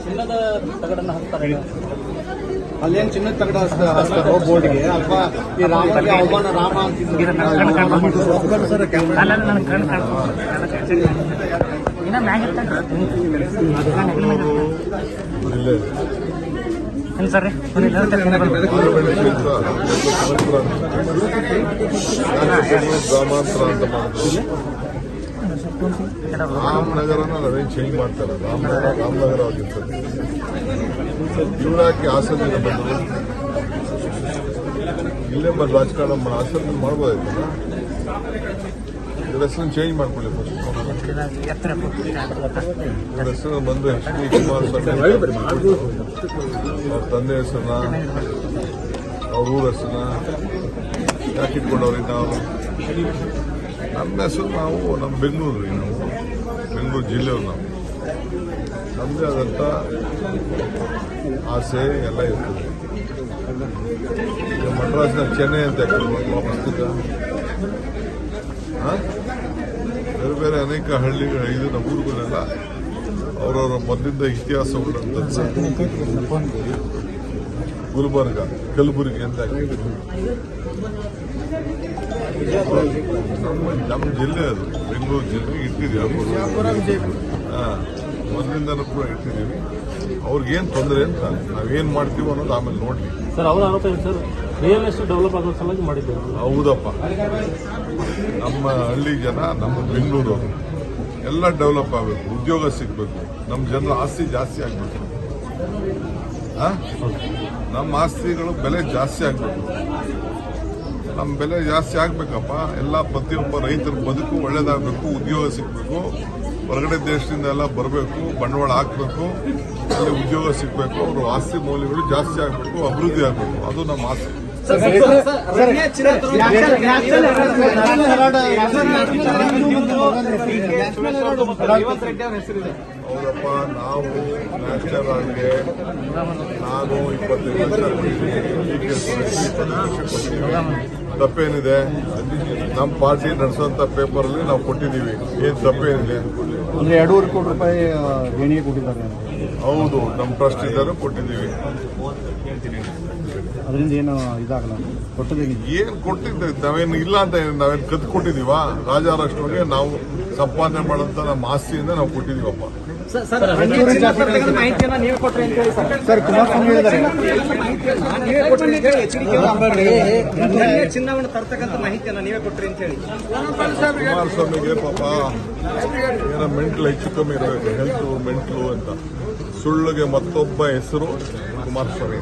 ಚಿನ್ನದ ತಗಡನ್ನು ಹಾಕ್ತಾರೆ. ಅಲ್ಲೇನ್ ಚಿನ್ನದ ತಗಡ ಬೋರ್ಡ್ಗೆ? ಅಥವಾ ಈ ರಾಮನಿಗೆ ಅವಮಾನ ರಾಮ ಇನ್ನ ಮ್ಯಾಗ ಏನು ಸರ್ ಗ್ರಾಮಾಂತರ ಅಂತ ಮಾಡಿದ್ರು ರಾಮನಗರನ ನಾವೇನು ಚೇಂಜ್ ಮಾಡ್ತಾರೆ. ರಾಮನಗರ ರಾಮನಗರ ಆಗಿರ್ತದೆ. ಇವರಾಕಿ ಹಾಸನದಿಂದ ಬಂದರು. ಇಲ್ಲೇ ಬಂದು ರಾಜಕಾರಣ ಹಾಸನ ಮಾಡ್ಬೋದಾಯ್ತಲ್ಲ ಇವ್ರ ಹೆಸರು ಚೇಂಜ್ ಮಾಡ್ಕೊಳ್ಳಿ ಫಸ್ಟ್ ಇವ್ರ ಹೆಸರು ಬಂದು ಎಚ್ ಡಿ ಕುಮಾರಸ್ವಾಮಿ ಅವ್ರ ತಂದೆ ಹೆಸರನ್ನ, ಅವ್ರ ಊರ ಹೆಸರನ್ನ ಯಾಕೆ ಇಟ್ಕೊಂಡವ್ರಿಂದ ನಾವು ನಮ್ಮ ಹೆಸರು ನಾವು, ನಮ್ಮ ಬೆಂಗಳೂರು ನಾವು. ಬೆಂಗಳೂರು ಜಿಲ್ಲೆಯವ್ರು ನಾವು. ನಮ್ಮದೇ ಆದಂಥ ಆಸೆ ಎಲ್ಲ ಇರ್ತದೆ. ಈಗ ಮಡ್ರಾಸ್ನ ಚೆನ್ನೈ ಅಂತ ಹಾಕಿದ್ರು ಪುಸ್ತಕ ಬೇರೆ ಬೇರೆ ಅನೇಕ ಹಳ್ಳಿಗಳ, ಇದು ನಮ್ಮ ಊರುಗಳೆಲ್ಲ, ಅವರವರ ಮೊದಲಿಂದ ಇತಿಹಾಸ ಉಳ್ಳಂಥದ್ದು. ಗುಲ್ಬರ್ಗ ಕಲಬುರಗಿ ಅಂತ ನಮ್ಮ ಜಿಲ್ಲೆ ಅದು ಬೆಂಗಳೂರು ಜಿಲ್ಲೆ ಇಟ್ಟಿದ್ದೀವಿ ಹಾಂ ಮೊದಲಿಂದನೂ ಕೂಡ ಇಟ್ಟಿದ್ದೀವಿ. ಅವ್ರಿಗೇನು ತೊಂದರೆ ಅಂತ ನಾವೇನು ಮಾಡ್ತೀವೋ ಅನ್ನೋದು ಆಮೇಲೆ ನೋಡಿ ಸರ್ ಅವರ ಆರೋಪ ಸರ್? ರಿಯಲ್ ಎಸ್ಟೇಟ್ ಡೆವಲಪ್ ಆಗೋ ಸಲುವಾಗಿ ಮಾಡಿದ್ದೇವೆ ಹೌದಪ್ಪ. ನಮ್ಮ ಹಳ್ಳಿ ಜನ ನಮ್ಮ ಬೆಂಗಳೂರು ಎಲ್ಲ ಡೆವಲಪ್ ಆಗಬೇಕು ಉದ್ಯೋಗ ಸಿಗಬೇಕು ನಮ್ಮ ಜನರ ಆಸ್ತಿ ಜಾಸ್ತಿ ಆಗಬೇಕು. ನಮ್ಮ ಆಸ್ತಿಗಳು ಬೆಲೆ ಜಾಸ್ತಿ ಆಗಬೇಕು. ನಮ್ಮ ಬೆಲೆ ಜಾಸ್ತಿ ಆಗ್ಬೇಕಪ್ಪ. ಎಲ್ಲ ಪ್ರತಿಯೊಬ್ಬ ರೈತರ ಬದುಕು ಒಳ್ಳೇದಾಗಬೇಕು, ಉದ್ಯೋಗ ಸಿಗಬೇಕು. ಹೊರಗಡೆ ದೇಶದಿಂದ ಎಲ್ಲ ಬರಬೇಕು, ಬಂಡವಾಳ ಹಾಕಬೇಕು. ಅಲ್ಲಿ ಉದ್ಯೋಗ ಸಿಗಬೇಕು. ಅವರು ಆಸ್ತಿ ಮೌಲ್ಯಗಳು ಜಾಸ್ತಿ ಆಗಬೇಕು, ಅಭಿವೃದ್ಧಿ ಆಗಬೇಕು. ಅದು ನಮ್ಮ ಆಸೆ ಹೌದಪ್ಪ ನಾವು ನ್ಯಾಷನಲ್ ಆರ್ಡ್ಗೆ ನಾನು ಇಪ್ಪತ್ತೈದು ವರ್ಷ ತಪ್ಪೇನಿದೆ? ನಮ್ಮ ಪಾರ್ಟಿ ನಡೆಸುವಂತ ಪೇಪರ್ ಅಲ್ಲಿ ನಾವು ಕೊಟ್ಟಿದ್ದೀವಿ. ಏನ್ ತಪ್ಪೇನಿದೆ? ಅಂದ್ರೆ ಎರಡೂವರೆ ಕೋಟಿ ರೂಪಾಯಿ ದೇಣಿಗೆ ಕೊಟ್ಟಿದ್ದಾರೆ. ಹೌದು ನಮ್ಮ ಟ್ರಸ್ಟ್ ಇದ್ದಾರೆ ಕೊಟ್ಟಿದ್ದೀವಿ. ಅದರಿಂದ ಏನು ಇದಾಗಲ್ಲ ಏನು ಏನ್ ಕೊಟ್ಟಿದ್ದೆ? ನಾವೇನು ಇಲ್ಲ ಅಂತ ನಾವೇನು ಕದ್ದು ಕೊಟ್ಟಿದೀವ ರಾಜಾರಾಷ್ಟ್ರಗೆ ನಾವು ಸಂಪಾದನೆ ಮಾಡೋಂತ ನಮ್ಮ ಆಸ್ತಿಯಿಂದ ನಾವು ಕೊಟ್ಟಿದೀವಪ್ಪ. ಮಾಹಿತಿಯನ್ನ ನೀವು ಕೊಟ್ರಿ ಅಂತ ಹೇಳಿ ಸರ್ ಕುಮಾರಸ್ವಾಮಿ ಹೇಳಿದ್ದಾರೆ ಚಿನ್ನವನ್ನು ತರ್ತಕ್ಕಂಥ ಮಾಹಿತಿಯನ್ನ ನೀವೇ ಕೊಟ್ರಿ ಅಂತ ಹೇಳಿ ಕುಮಾರಸ್ವಾಮಿಗೆ ಪಾಪ ಏನೋ ಮೆಂಟ್ಲು ಹೆಚ್ಚು ಕಮ್ಮಿ ಇರಬೇಕು ಹೆಲ್ತ್ ಮೆಂಟ್ಲು ಅಂತ ಸುಳ್ಳುಗೆ ಮತ್ತೊಬ್ಬ ಹೆಸರು ಕುಮಾರಸ್ವಾಮಿ